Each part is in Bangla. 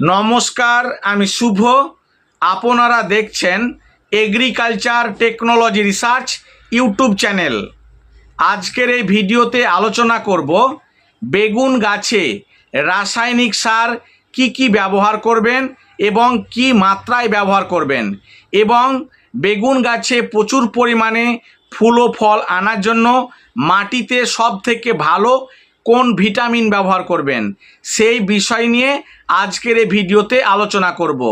নমস্কার, আমি শুভ। আপনারা দেখছেন agriculture technology research YouTube channel আজকের এই ভিডিওতে আলোচনা করব বেগুন গাছে রাসায়নিক সার কি কি ব্যবহার করবেন এবং কি মাত্রায় ব্যবহার করবেন এবং বেগুন গাছে প্রচুর পরিমাণে ফুল ও ফল আনার জন্য মাটিতে সব থেকে ভালো কোন ভিটামিন ব্যবহার করবেন? সেই বিষয় নিয়ে আজকের এই ভিডিওতে আলোচনা করব।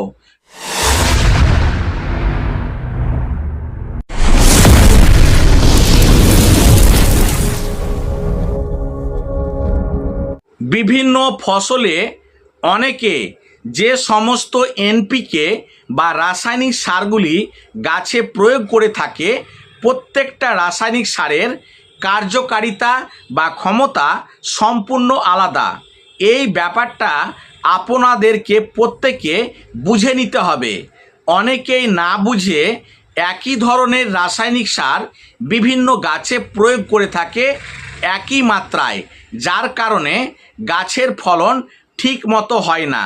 বিভিন্ন ফসলে অনেকে যে সমস্ত এনপিকে বা রাসায়নিক সারগুলি গাছে প্রয়োগ করে থাকে, প্রত্যেকটা রাসায়নিক সারের কার্যকারিতা বা ক্ষমতা সম্পূর্ণ আলাদা। এই ব্যাপারটা আপনাদেরকে প্রত্যেকে বুঝে নিতে হবে। অনেকেই না বুঝে একই ধরনের রাসায়নিক সার বিভিন্ন গাছে প্রয়োগ করে থাকে একই মাত্রায়, যার কারণে গাছের ফলন ঠিক মতো হয় না।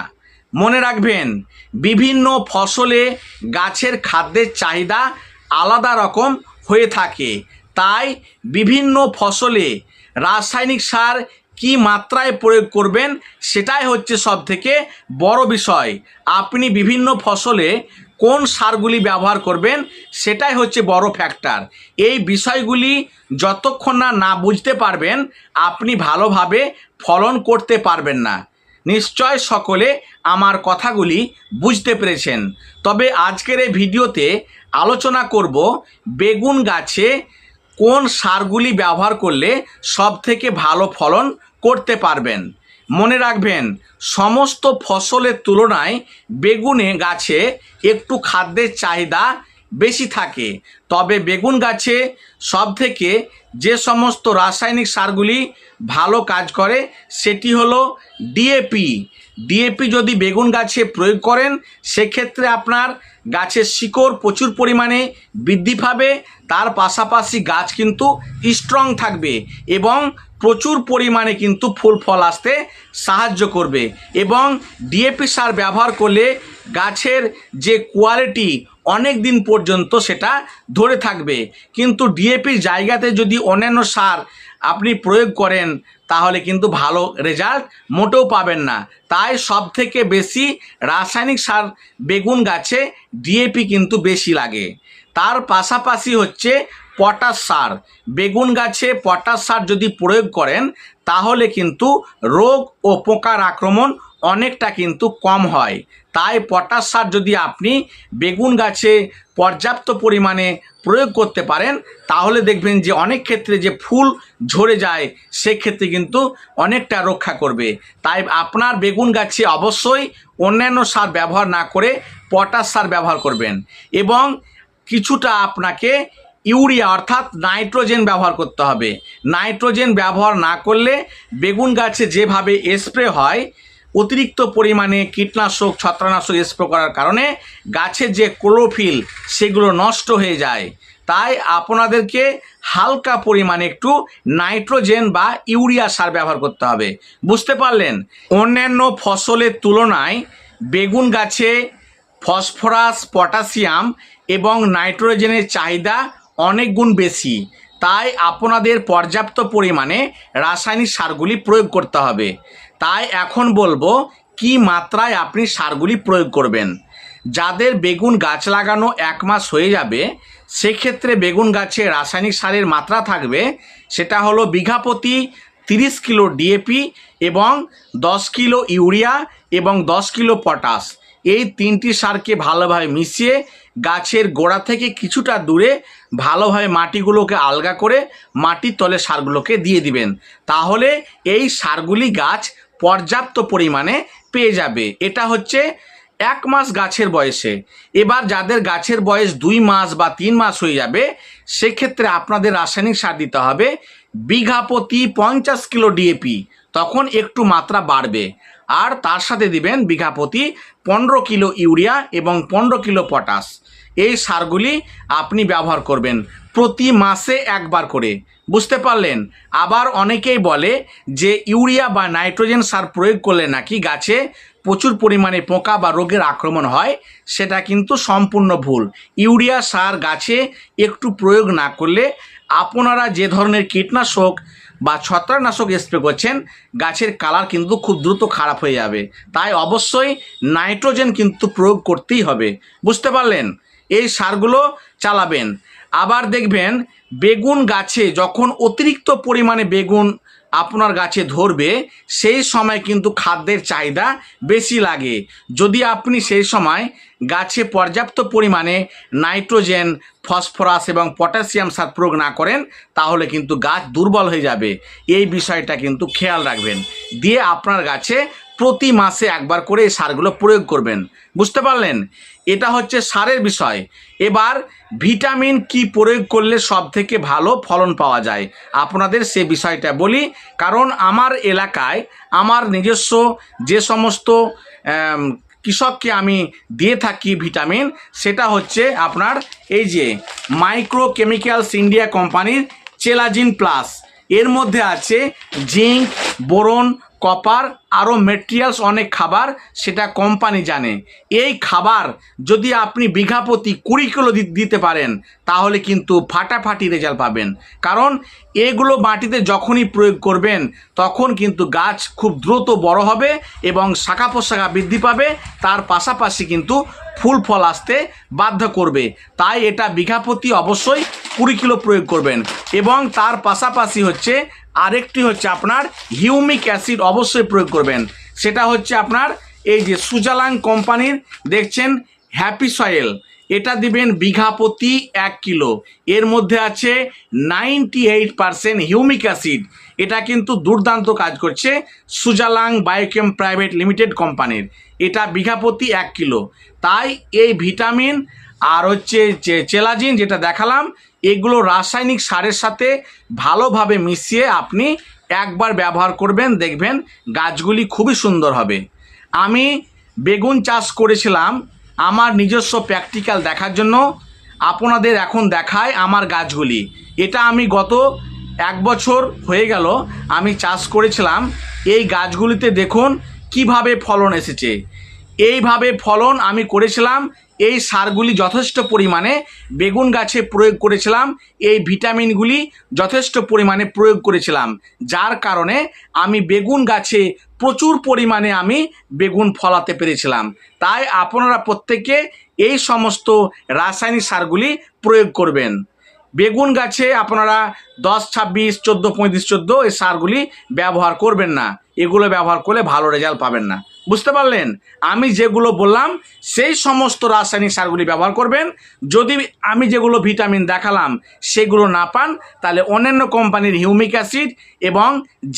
মনে রাখবেন, বিভিন্ন ফসলে গাছের খাদ্যের চাহিদা আলাদা রকম হয়ে থাকে। তাই বিভিন্ন ফসলে রাসায়নিক সার কি মাত্রায় প্রয়োগ করবেন সেটাই হচ্ছে সব থেকে বড় বিষয়। আপনি বিভিন্ন ফসলে কোন সারগুলি ব্যবহার করবেন সেটাই হচ্ছে বড় ফ্যাক্টর এই বিষয়গুলি যতক্ষণ না না বুঝতে পারবেন, আপনি ভালোভাবে ফলন করতে পারবেন না। নিশ্চয় সকলে আমার কথাগুলি বুঝতে পেরেছেন। তবে আজকের এই ভিডিওতে আলোচনা করব বেগুন গাছে কোন সারগুলি ব্যবহার করলে সব থেকে ভালো ফলন করতে পারবেন? মনে রাখবেন, সমস্ত ফসলের তুলনায় বেগুনে গাছে একটু খাদ্যের চাহিদা বেশি থাকে। তবে বেগুন গাছে সব থেকে যে সমস্ত রাসায়নিক সারগুলি ভালো কাজ করে সেটি হলো ডিএপি। ডিএপি যদি বেগুন গাছে প্রয়োগ করেন, সেক্ষেত্রে আপনার গাছের শিকড় প্রচুর পরিমাণে বৃদ্ধি পাবে, তার পাশাপাশি গাছ কিন্তু স্ট্রং থাকবে এবং প্রচুর পরিমাণে কিন্তু ফুল ফল আসতে সাহায্য করবে এবং ডিএপি সার ব্যবহার করলে গাছের যে কোয়ালিটি অনেক দিন পর্যন্ত সেটা ধরে থাকবে। কিন্তু ডিএপির জায়গাতে যদি অন্যান্য সার আপনি প্রয়োগ করেন, তাহলে কিন্তু ভালো রেজাল্ট মোটেও পাবেন না। তাই সব থেকে বেশি রাসায়নিক সার বেগুন গাছে ডিএপি কিন্তু বেশি লাগে। তার পাশাপাশি হচ্ছে পটাশ সার। বেগুন গাছে পটাশ সার যদি প্রয়োগ করেন, তাহলে কিন্তু রোগ ও পোকার আক্রমণ অনেকটা কিন্তু কম হয়। তাই পটাশ সার যদি আপনি বেগুন গাছে পর্যাপ্ত পরিমাণে প্রয়োগ করতে পারেন, তাহলে দেখবেন যে অনেক ক্ষেত্রে যে ফুল ঝরে যায়, সেক্ষেত্রে কিন্তু অনেকটা রক্ষা করবে। তাই আপনার বেগুন গাছে অবশ্যই অন্যান্য সার ব্যবহার না করে পটাশ সার ব্যবহার করবেন। এবং কিছুটা আপনাকে ইউরিয়া অর্থাৎ নাইট্রোজেন ব্যবহার করতে হবে। নাইট্রোজেন ব্যবহার না করলে বেগুন গাছে যেভাবে স্প্রে হয়, অতিরিক্ত পরিমাণে কীটনাশক, ছত্রাকনাশক স্প্রে করার কারণে গাছের যে ক্লোরোফিল সেগুলো নষ্ট হয়ে যায়। তাই আপনাদেরকে হালকা পরিমাণে একটু নাইট্রোজেন বা ইউরিয়া সার ব্যবহার করতে হবে। বুঝতে পারলেন? অন্যান্য ফসলের তুলনায় বেগুন গাছে ফসফরাস, পটাশিয়াম এবং নাইট্রোজেনের চাহিদা অনেক গুণ বেশি। তাই আপনাদের পর্যাপ্ত পরিমাণে রাসায়নিক সারগুলি প্রয়োগ করতে হবে। তাই এখন বলব, কি মাত্রায় আপনি সারগুলি প্রয়োগ করবেন? যাদের বেগুন গাছ লাগানো এক মাস হয়ে যাবে, সেক্ষেত্রে বেগুন গাছে রাসায়নিক সারের মাত্রা থাকবে, সেটা হলো বিঘা প্রতি তিরিশ কিলো ডিএপি এবং দশ কিলো ইউরিয়া এবং দশ কিলো পটাশ। এই তিনটি সারকে ভালোভাবে মিশিয়ে গাছের গোড়া থেকে কিছুটা দূরে ভালোভাবে মাটিগুলোকে আলগা করে মাটির তলে সারগুলোকে দিয়ে দিবেন। তাহলে এই সারগুলি গাছ পর্যাপ্ত পরিমাণে পেয়ে যাবে। এটা হচ্ছে এক মাস গাছের বয়সে। এবার যাদের গাছের বয়স দুই মাস বা তিন মাস হয়ে যাবে, সেক্ষেত্রে আপনাদের রাসায়নিক সার দিতে হবে। বিঘা প্রতি পঞ্চাশ কিলো ডিএপি, তখন একটু মাত্রা বাড়বে। আর তার সাথে দিবেন বিঘা প্রতি পনেরো কিলো ইউরিয়া এবং পনেরো কিলো পটাশ। এই সারগুলি আপনি ব্যবহার করবেন প্রতি মাসে একবার করে। বুঝতে পারলেন? আবার অনেকেই বলে যে ইউরিয়া বা নাইট্রোজেন সার প্রয়োগ করলে নাকি গাছে প্রচুর পরিমাণে পোকা বা রোগের আক্রমণ হয়, সেটা কিন্তু সম্পূর্ণ ভুল। ইউরিয়া সার গাছে একটু প্রয়োগ না করলে আপনারা যে ধরনের কীটনাশক বা ছত্রাকনাশক স্প্রে করছেন, গাছের কালার কিন্তু খুব দ্রুত খারাপ হয়ে যাবে। তাই অবশ্যই নাইট্রোজেন কিন্তু প্রয়োগ করতেই হবে। বুঝতে পারলেন? এই সারগুলো চালাবেন। আবার দেখবেন, বেগুন গাছে যখন অতিরিক্ত পরিমাণে বেগুন আপনার গাছে ধরবে, সেই সময় কিন্তু খাদ্যের চাহিদা বেশি লাগে। যদি আপনি সেই সময় গাছে পর্যাপ্ত পরিমাণে নাইট্রোজেন, ফসফরাস এবং পটাশিয়াম সার প্রয়োগ না করেন, তাহলে কিন্তু গাছ দুর্বল হয়ে যাবে। এই বিষয়টা কিন্তু খেয়াল রাখবেন। দিয়ে আপনার গাছে প্রতি মাসে একবার করে এই সারগুলো প্রয়োগ করবেন। বুঝতে পারলেন? এটা হচ্ছে সারের বিষয়। এবার ভিটামিন কি প্রয়োগ করলে সব থেকে ভালো ফলন পাওয়া যায়? আপনাদের সে বিষয়টা বলি। কারণ আমার এলাকায় আমার নিজস্ব যে সমস্ত কৃষককে আমি দিয়ে থাকি ভিটামিন, সেটা হচ্ছে আপনার এই যে মাইক্রো কেমিক্যালস ইন্ডিয়া কোম্পানির চেলাজিন প্লাস। এর মধ্যে আছে জিঙ্ক, বোরন, কপার আরও মেটেরিয়ালস অনেক খাবার সেটা কোম্পানি জানে। এই খাবার যদি আপনি বিঘা প্রতি কুড়ি কিলো দিতে পারেন, তাহলে কিন্তু ফাটাফাটি রেজাল্ট পাবেন। কারণ এগুলো মাটিতে যখনই প্রয়োগ করবেন, তখন কিন্তু গাছ খুব দ্রুত বড় হবে এবং শাখা প্রশাখা বৃদ্ধি পাবে। তার পাশাপাশি কিন্তু ফুল ফল আসতে বাধ্য করবে। তাই এটা বিঘা প্রতি অবশ্যই কুড়ি কিলো প্রয়োগ করবেন। এবং তার পাশাপাশি হচ্ছে আরেকটি হচ্ছে আপনার হিউমিক অ্যাসিড অবশ্যই প্রয়োগ করবেন। সেটা হচ্ছে আপনার এই যে সুজালাং কোম্পানির দেখছেন হ্যাপি সয়েল। এটা দিবেন বিঘা প্রতি এক কিলো। এর মধ্যে আছে ninety eight percent humic acid. এটা কিন্তু দুর্দান্ত কাজ করছে সুজালাং বায়োকেম প্রাইভেট লিমিটেড কোম্পানির। এটা বিঘা প্রতি এক কিলো। তাই এই ভিটামিন আর হচ্ছে চেলাজিন যেটা দেখালাম, এগুলো রাসায়নিক সারের সাথে ভালোভাবে মিশিয়ে আপনি একবার ব্যবহার করবেন, দেখবেন গাছগুলি খুবই সুন্দর হবে। আমি বেগুন চাষ করেছিলাম, আমার নিজস্ব প্র্যাকটিক্যাল দেখার জন্য। আপনাদের এখন দেখায় আমার গাছগুলি। এটা আমি গত এক বছর হয়ে গেল, আমি চাষ করেছিলাম। এই গাছগুলিতে দেখুন কীভাবে ফলন এসেছে। এইভাবে ফলন আমি করেছিলাম, এই সারগুলি যথেষ্ট পরিমাণে বেগুন গাছে প্রয়োগ করেছিলাম, এই ভিটামিনগুলি যথেষ্ট পরিমাণে প্রয়োগ করেছিলাম। যার কারণে আমি বেগুন গাছে প্রচুর পরিমাণে আমি বেগুন ফলাতে পেরেছিলাম। তাই আপনারা প্রত্যেকে এই সমস্ত রাসায়নিক সারগুলি প্রয়োগ করবেন। বেগুন গাছে আপনারা দশ, ছাব্বিশ, চোদ্দ, পঁয়ত্রিশ, চোদ্দ এই সারগুলি ব্যবহার করবেন না। এগুলো ব্যবহার করলে ভালো রেজাল্ট পাবেন না। বুঝতে পারলেন? আমি যেগুলো বললাম, সেই সমস্ত রাসায়নিক সারগুলি ব্যবহার করবেন। যদি আমি যেগুলো ভিটামিন দেখালাম, সেগুলো না পান, তাহলে অন্যান্য কোম্পানির হিউমিক অ্যাসিড এবং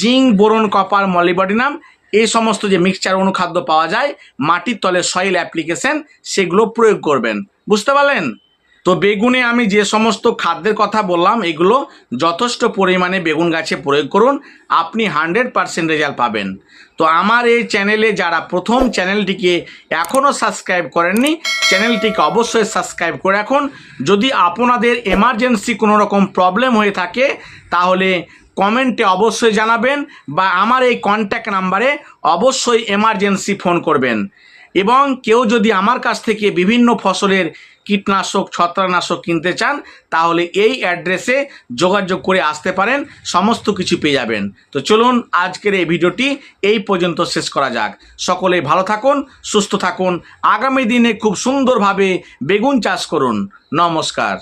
জিঙ্ক বোরন কপার মলিবডিনাম এই সমস্ত যে মিক্সচার অনুখাদ্য পাওয়া যায়, মাটির তলে সয়েল অ্যাপ্লিকেশন সেগুলো প্রয়োগ করবেন। বুঝতে পারলেন? তো বেগুনে আমি যে সমস্ত খাদ্যের কথা বললাম, এগুলো যথেষ্ট পরিমাণে বেগুন গাছে প্রয়োগ করুন। আপনি হান্ড্রেড পারসেন্ট রেজাল্ট পাবেন। তো আমার এই চ্যানেলে যারা প্রথম চ্যানেলটিকে এখনও সাবস্ক্রাইব করেননি, চ্যানেলটিকে অবশ্যই সাবস্ক্রাইব করে রাখুন। যদি আপনাদের এমার্জেন্সি কোনো রকম প্রবলেম হয়ে থাকে, তাহলে কমেন্টে অবশ্যই জানাবেন বা আমার এই কন্ট্যাক্ট নাম্বারে অবশ্যই এমার্জেন্সি ফোন করবেন। এবং কেউ যদি আমার কাছ থেকে বিভিন্ন ফসলের কীটনাশক, ছত্রাকনাশক কিনতে চান, তাহলে এই অ্যাড্রেসে যোগাযোগ করে আসতে পারেন, সমস্ত কিছু পেয়ে যাবেন। তো চলুন আজকের এই ভিডিওটি এই পর্যন্ত শেষ করা যাক। সকলে ভালো থাকুন, সুস্থ থাকুন, আগামী দিনে খুব সুন্দরভাবে বেগুন চাষ করুন। নমস্কার।